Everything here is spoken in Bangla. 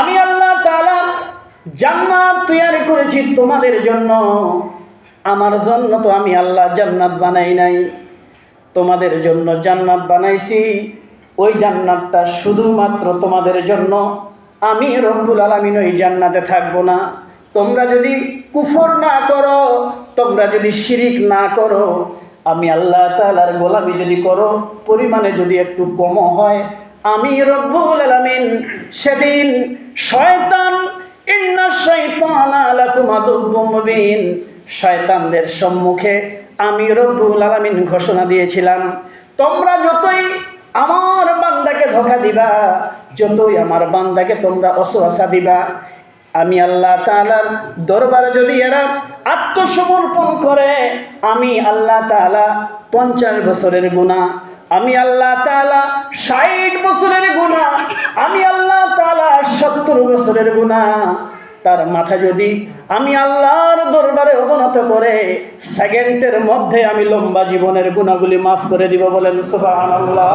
আমি আল্লাহ তাআলা জান্নাত তৈরি করেছি তোমাদের জন্য। আমার জন্য তো আমি আল্লাহ জান্নাত বানাই নাই। তোমাদের জন্য জান্নাত বানাইছি। ওই জান্নাতটা শুধুমাত্র তোমাদের জন্য। আমি রব্বুল আলমিন ওই জান্নাতে থাকব না। তোমরা যদি কুফর না করো, তোমরা যদি শিরিক না করো, আমি আল্লাহ তালার গোলামি যদি করো, পরিমাণে যদি একটু কমও হয়, আমি রব্বুল আলমিন সেদিন শয়তান, ইন্না শয়তানা লাকুম আদুব্বুম মুবিন। শয়তানদের সম্মুখে আমি রব্বুল আলামিন ঘোষণা দিয়েছিলাম, তোমরা যতই আমার বান্দাকে ধোকা দিবা, যতই আমার বান্দাকে তোমরা অসুয়াশা দিবা। আমি আল্লাহ তাআলার দরবারে যদি এরা আত্মসমর্পণ করে, আমি আল্লাহ তাআলা পঞ্চাশ বছরের গুণা আমি আল্লাহ ষাট বছরের গুণা আমি আল্লাহ তাআলা সত্তর বছরের গুণা তার মাথা যদি আমি আল্লাহর দরবারে অবনত করে সেকেন্ডের মধ্যে আমি লম্বা জীবনের গুণাগুলি মাফ করে দিব বলেন, সুবহানাল্লাহ।